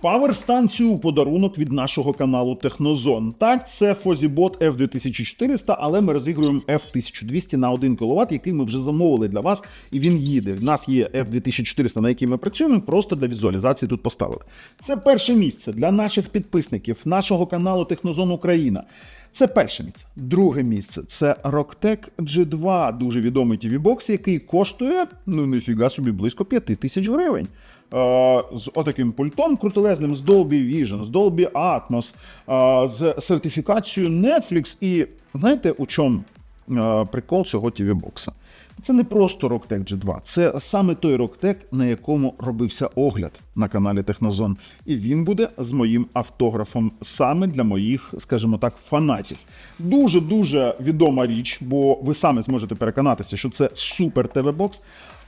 Паверстанцію у подарунок від нашого каналу Технозон. Так, це Фозібот F2400, але ми розігруємо F1200 на 1 кВт, який ми вже замовили для вас, і він їде. В нас є F2400, на якій ми працюємо, просто для візуалізації тут поставили. Це перше місце для наших підписників, нашого каналу Технозон Україна. Це перше місце. Друге місце це Rocktec G2, дуже відомий TV-бокс, який коштує, ну ніфіга собі, близько 5 тисяч гривень. Е, з отаким пультом крутелезним, з Dolby Vision, з Dolby Atmos, е, з сертифікацією Netflix. І знаєте, у чому прикол цього TV-бокса? Це не просто Rocktec G2, це саме той Rocktec, на якому робився огляд на каналі Технозон. І він буде з моїм автографом саме для моїх, скажімо так, фанатів. Дуже дуже відома річ, бо ви самі зможете переконатися, що це супер ТВ-бокс.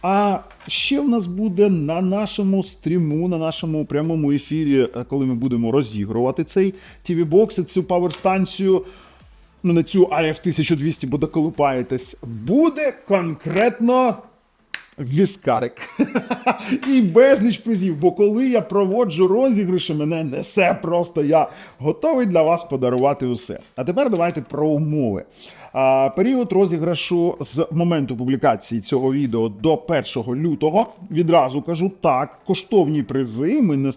А ще в нас буде на нашому стріму, на нашому прямому ефірі, е, коли ми будемо розігрувати цей TV-бокс, і цю паверстанцію ну не цю АФ-1200 буде колупаєтесь, буде конкретно віскарик. І безліч призів, бо коли я проводжу розіграші, мене несе просто я готовий для вас подарувати усе. А тепер давайте про умови. Період розіграшу з моменту публікації цього відео до 1 лютого. Відразу кажу так, коштовні призи. Ми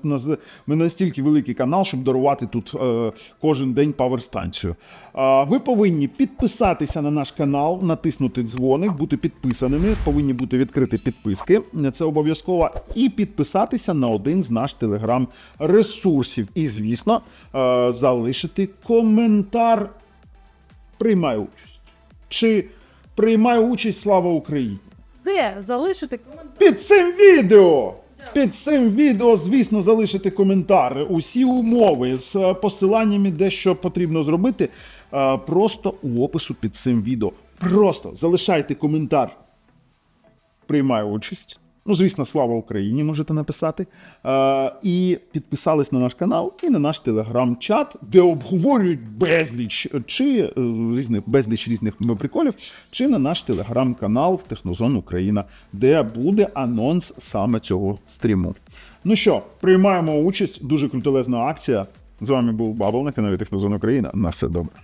ми настільки великий канал, щоб дарувати тут е, кожен день паверстанцію. А, ви повинні підписатися на наш канал, натиснути дзвоник, бути підписаними. Повинні бути відкриті підписки. Це обов'язково. І підписатися на один з наш телеграм-ресурсів. І, звісно, е, залишити коментар приймаю участь. Чи приймаю участь слава Україні? Де залишити коментар? Під цим відео! Під цим відео, звісно, залишити коментар. Усі умови з е, посиланнями, де що потрібно зробити, е, просто у опису під цим відео. Просто залишайте коментар. Приймаю участь. Ну, звісно, слава Україні можете написати. Е, і підписались на наш канал і на наш телеграм-чат, де обговорюють безліч чи е, різних безліч різних приколів, чи на наш телеграм-канал Технозон Україна, де буде анонс саме цього стріму. Ну що, приймаємо участь. Дуже крутелезна акція. З вами був Бабл на каналі Технозон Україна. На все добре.